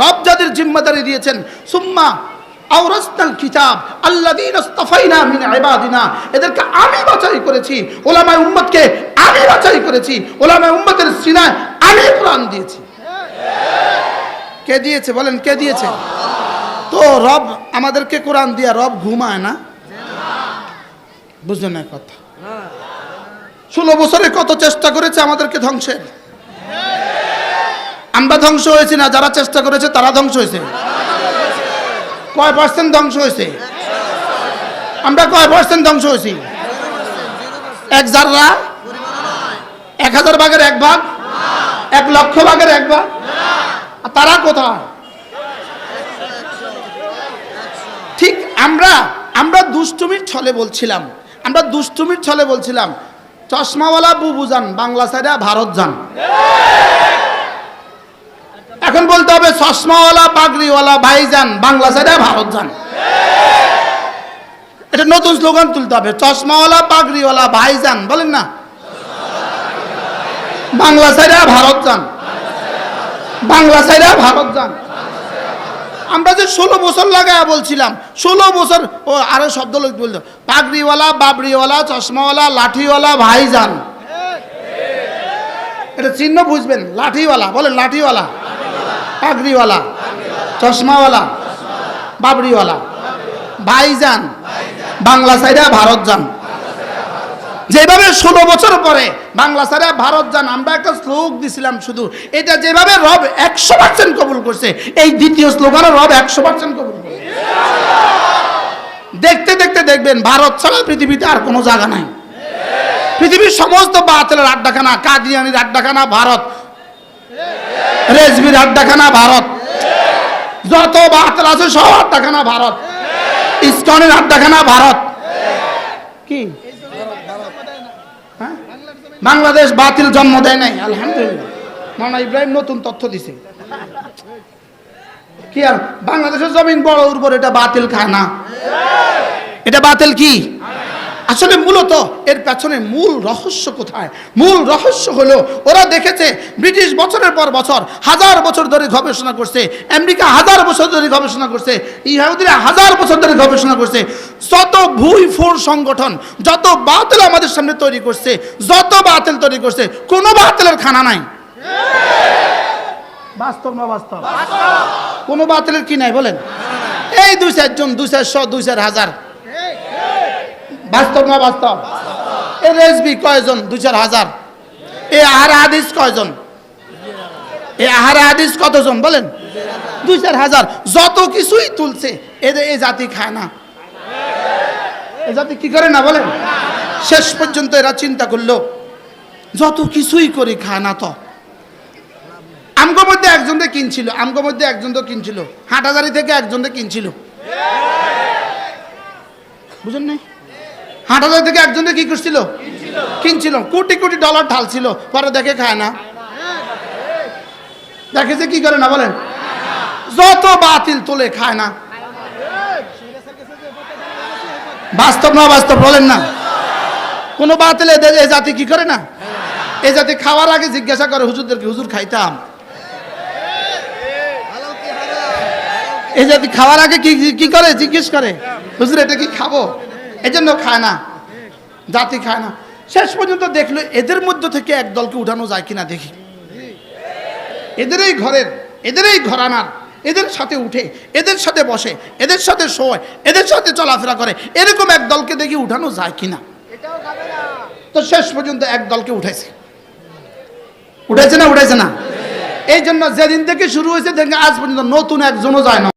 রব যাদের জিম্মাদারি দিয়েছেন, সুম্মা এদেরকে আমি করেছি দিয়েছি। কে দিয়েছে বলেন, কে দিয়েছে? তো রব আমাদেরকে কোরআন দিয়া রব ঘুমায় না। বুঝলেন কথা? ষোলো বছরে কত চেষ্টা করেছে আমাদেরকে ধ্বংসের? আমরা ধ্বংস হয়েছি না, যারা চেষ্টা করেছে তারা ধ্বংস হয়েছে। কয় পার্সেন্ট ধ্বংস হয়েছে? আমরা কয় পার্সেন্ট ধ্বংস হয়েছি? এক জাররা এক হাজার ভাগের এক ভাগ? এক লক্ষ ভাগের এক ভাগ? তারা কোথায়? ঠিক আমরা আমরা দুষ্টুমির ছলে বলছিলাম। আমরা দুষ্টুমির ছলে বলছিলাম, চশমাওয়ালা বুবু যান, বাংলা সাইডে ভারত যান। এখন বলতে হবে চশমাওয়ালা, পাগড়িওয়ালা, ভাইজান, বাংলা সাইডে ভারত যান। এটা নতুন স্লোগান তুলতে হবে, চশমাওয়ালা, পাগড়িওয়ালা, ভাইজান, বলেন না? বাংলা সাইডে ভারত যান। বাংলা সাইডে ভারত যান। আমরা যে ষোলো বছর লাগায় বলছিলাম, ষোলো বছর, ও, আরও শব্দ লোক বলতো, পাগড়িওয়ালা, বাবড়িওয়ালা, চশমাওয়ালা, লাঠিওয়ালা, ভাইজান। এটা চিহ্ন বুঝবেন, লাঠিওয়ালা, বলেন লাঠিওয়ালা। পাগড়িওয়ালা, চশমাওয়ালা বাবড়িওয়ালা ভাইজান, বাংলা সাইডে ভারত যান। যেভাবে ষোলো বছর পরে বাংলা সাইডে ভারত যান, আমরা একটা শ্লোক দিছিলাম শুধু, এটা যেভাবে রব একশো পার্সেন্ট কবুল করছে, এই দ্বিতীয় স্লোগানও রব একশো পার্সেন্ট কবুল করছে। দেখতে দেখতে দেখবেন, ভারত ছাড়া পৃথিবীতে আর কোনো জায়গা নাই। পৃথিবীর সমস্ত বাতিলের আড্ডাখানা, কাদিয়ানির আড্ডাখানা, ভারত। রেজবির আড্ডাখানা ভারত। যত বাতিল আছে সব আড্ডাখানা ভারত। ইস্কনের আড্ডাখানা ভারত। কি? হ্যাঁ? বাংলাদেশ বাতিল জন্ম দেয় নাই, আলহামদুলিল্লাহ। মানা ইব্রাহিম নতুন তথ্য দিছে। কি আর, বাংলাদেশের জমিন বড় উর্বর, এটা বাতিল খায় না এটা বাতিল কি? আসলে মূলত এর পেছনে মূল রহস্য কোথায়? মূল রহস্য হলো ওরা দেখেছে ব্রিটিশ বছরের পর বছর হাজার বছর ধরে গবেষণা করছে আমেরিকা হাজার বছর ধরে গবেষণা করছে ইহুদিরা হাজার বছর ধরে গবেষণা করছে। যত ভুই ফোর সংগঠন যত বাতিল আমাদের সামনে তৈরি করছে যত বাতিল তৈরি করছে কোনো বাতিলের খানা নাই। বাস্তব না বাস্তব। কোনো বাতিলের কি নাই বলেন? এই দুই চারজন দুই চারশো দুই চার হাজার। বাস্তব না বাস্তব? এ রেসবি কয়জন? দুই চার হাজার। এ আহার হাদিস কয়জন? এ আহার হাদিস কতজন বলেন? দুই চার হাজার। যত কিছুই তুলছে এদের এ জাতি খায় না। এ জাতি কি করে না বলেন? শেষ পর্যন্ত এরা চিন্তা করল, যত কিছুই করি খায় না তো। আমগো মধ্যে একজনকে কিনছিল, আমগো মধ্যে একজন তো কিনছিল। হাটাজারি থেকে একজনকে কিনছিল। বুঝেন নাই? হাটাজারি থেকে একজনকে কি করছিল কিনছিল। কোটি কোটি ডলার ঢালছিল। পরে দেখে খায় না। দেখেছে কি করে না বলেন? যত বাতিল তোলে খায় না। বাস্তব না বাস্তব বলেন না। কোন বাতিল এ জাতি কি করে না? এ জাতি খাওয়ার আগে জিজ্ঞাসা করে, হুজুরদেরকে হুজুর খাইতাম। এই জাতি খাওয়ার আগে কি কি করে? জিজ্ঞেস করে, হুজুর, এটা কি খাব? এজন্য খায় না জাতি খায় না। শেষ পর্যন্ত দেখল এদের মধ্য থেকে এক দলকে উঠানো যায় কিনা দেখি। এদেরই ঘরের এদেরই ঘরানার এদের সাথে উঠে এদের সাথে বসে এদের সাথে শোয় এদের সাথে চলাফেরা করে এরকম এক দলকে দেখি উঠানো যায় কিনা। তো শেষ পর্যন্ত এক দলকে উঠেছে উঠেছে না উঠেছে না। এই জন্য যেদিন থেকে শুরু হয়েছে দেখে আজ পর্যন্ত নতুন একজনও যায় না।